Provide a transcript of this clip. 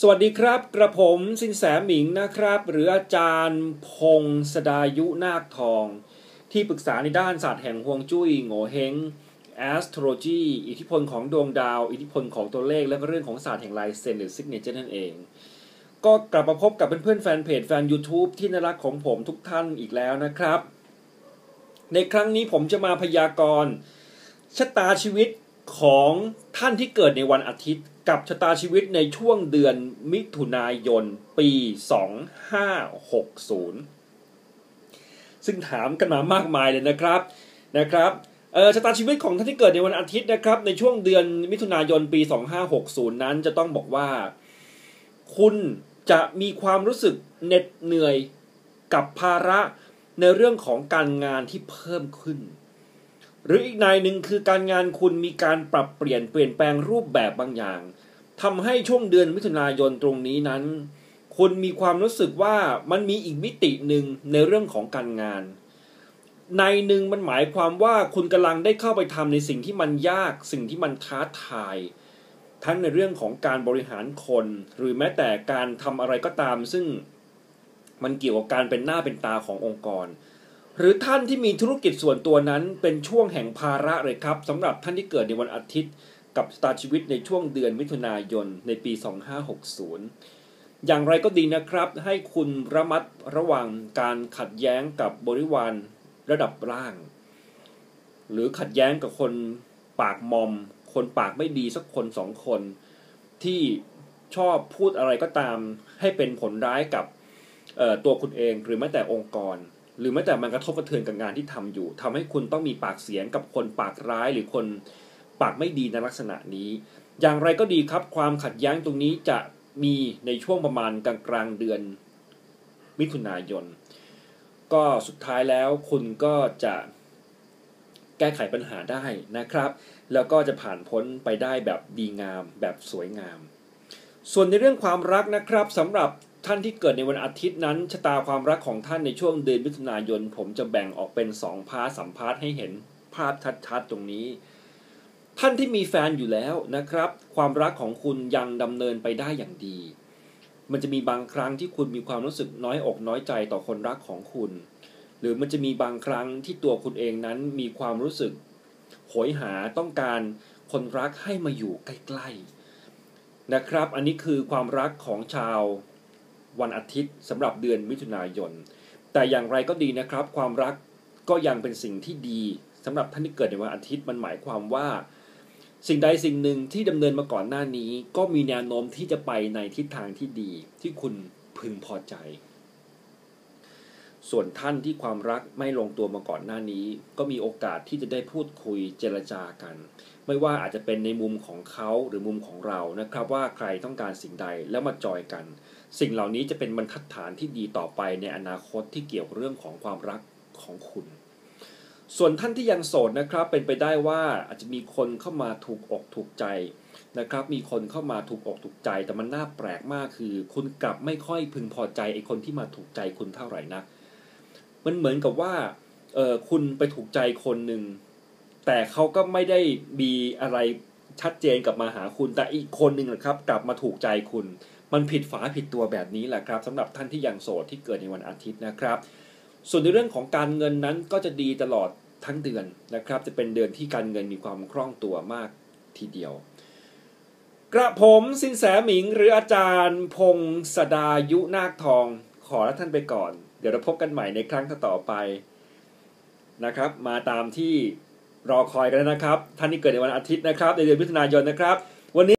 สวัสดีครับ กระผมสินแสหมิงนะครับ หรืออาจารย์พงศดายุนาคทอง ที่ปรึกษาในด้านศาสตร์แห่งฮวงจุ้ยโงเฮง astrology อิทธิพลของดวงดาว อิทธิพลของตัวเลข และก็เรื่องของศาสตร์แห่งลายเซ็นหรือซิกเนเจอร์นั่นเอง ก็กลับมาพบกับเพื่อนๆแฟนเพจแฟน YouTube ที่น่ารักของผมทุกท่านอีกแล้วนะครับ ในครั้งนี้ผมจะมาพยากรณ์ชะตาชีวิตของท่านที่เกิดในวันอาทิตย์ กับชะตาชีวิตในช่วงเดือนมิถุนายนปี 2560 ซึ่งถามกันมามากมายเลยนะครับนะครับเออชะตาชีวิตของท่านที่เกิดในวันอาทิตย์นะครับ ในช่วงเดือนมิถุนายนปี 2560 นั้นจะต้องบอกว่า คุณจะมีความรู้สึกเหน็ดเหนื่อยกับภาระในเรื่องของการงานที่เพิ่มขึ้น หรืออีกนายหนึ่งคือการงานคุณมีการปรับเปลี่ยนเปลี่ยนแปลงรูปแบบบางอย่างทำให้ช่วงเดือนมิถุนายนตรงนี้นั้นคุณมีความรู้สึกว่ามันมีอีกมิติหนึ่งในเรื่องของการงาน ในหนึ่งมันหมายความว่าคุณกำลังได้เข้าไปทำในสิ่งที่มันยากสิ่งที่มันท้าทาย ทั้งในเรื่องของการบริหารคน หรือแม้แต่การทำอะไรก็ตาม ซึ่งมันเกี่ยวกับการเป็นหน้าเป็นตาขององค์กร หรือท่านที่มีธุรกิจส่วนตัวนั้นเป็นช่วงแห่งภาระเลยครับสำหรับท่านที่เกิดในวันอาทิตย์ กับสตาร์ชีวิตในช่วงเดือนมิถุนายนในปี 2560 อย่างไรก็ดีนะครับ ให้คุณระมัดระวังการขัดแย้งกับบริวารระดับล่าง หรือขัดแย้งกับคนปากมอม คนปากไม่ดีสักคนสองคน ที่ชอบพูดอะไรก็ตามให้เป็นผลร้ายกับตัวคุณเองหรือแม้แต่องค์กร หรือแม้แต่มันกระทบกระเทือนกับงานที่ทำอยู่ทำให้คุณต้องมีปากเสียงกับคนปากร้ายหรือคนปากไม่ดีในลักษณะนี้ อย่างไรก็ดีครับ ความขัดแย้งตรงนี้จะมีในช่วงประมาณกลางกลางเดือน มิถุนายน ก็สุดท้ายแล้วคุณก็จะแก้ไขปัญหาได้นะครับ แล้วก็จะผ่านพ้นไปได้แบบดีงามแบบสวยงาม ส่วนในเรื่องความรักนะครับสำหรับ ท่านที่เกิดในวันอาทิตย์นั้นชะตาความรักของท่านในช่วงเดือนมิถุนายน ผมจะแบ่งออกเป็น2พาร์ทสัมพาร์ทให้เห็นภาพชัดๆตรงนี้ ท่านที่มีแฟนอยู่แล้วนะครับ ความรักของคุณยังดำเนินไปได้อย่างดี มันจะมีบางครั้งที่คุณมีความรู้สึกน้อยอกน้อยใจต่อคนรักของคุณ หรือมันจะมีบางครั้งที่ตัวคุณเองนั้นมีความรู้สึกโหยหาต้องการคนรักให้มาอยู่ใกล้ๆนะครับ อันนี้คือความรักของชาว วันอาทิตย์สำหรับเดือนมิถุนายน แต่อย่างไรก็ดีนะครับ ความรักก็ยังเป็นสิ่งที่ดีสำหรับท่านที่เกิดในวันอาทิตย์มันหมายความว่า สิ่งใดสิ่งหนึ่งที่ดำเนินมาก่อนหน้านี้ ก็มีแนวโน้มที่จะไปในทิศทางที่ดีที่คุณพึงพอใจ ส่วนท่านที่ความรักไม่ลงตัวมาก่อนหน้านี้ ก็มีโอกาสที่จะได้พูดคุยเจรจากัน ไม่ว่าอาจจะเป็นในมุมของเขาหรือมุมของเรานะครับ ว่าใครต้องการสิ่งใดแล้วมาจอยกัน สิ่งเหล่านี้จะเป็นบรรทัดฐานที่ดีต่อไปในอนาคตที่เกี่ยวกับเรื่องของความรักของคุณ ส่วนท่านที่ยังโสดนะครับ เป็นไปได้ว่าอาจจะมีคนเข้ามาถูกอกถูกใจนะครับมีคนเข้ามาถูกอกถูกใจแต่มันน่าแปลกมากคือ คุณกลับไม่ค่อยพึงพอใจไอ้คนที่มาถูกใจคุณเท่าไหร่นะ มันเหมือนกับว่าเออคุณไปถูกใจคนหนึ่งแต่เขาก็ไม่ได้มีอะไรชัดเจนกับมาหาคุณแต่อีกคนหนึ่งนะครับ กลับมาถูกใจคุณ มันผิดฝาผิดตัวแบบนี้แหละครับสำหรับท่านที่ยังโสดที่เกิดในวันอาทิตย์นะครับ ส่วนในเรื่องของการเงินนั้นก็จะดีตลอดทั้งเดือนนะครับ จะเป็นเดือนที่การเงินมีความคล่องตัวมากทีเดียว กระผมสินแสหมิงหรืออาจารย์ พงศดายุนาคทอง ขอลาท่านไปก่อน เดี๋ยวเราพบกันใหม่ในครั้งต่อไปนะครับ มาตามที่รอคอยกันนะครับ ท่านที่เกิดในวันอาทิตย์นะครับ ในเดือนมิถุนายนนะครับ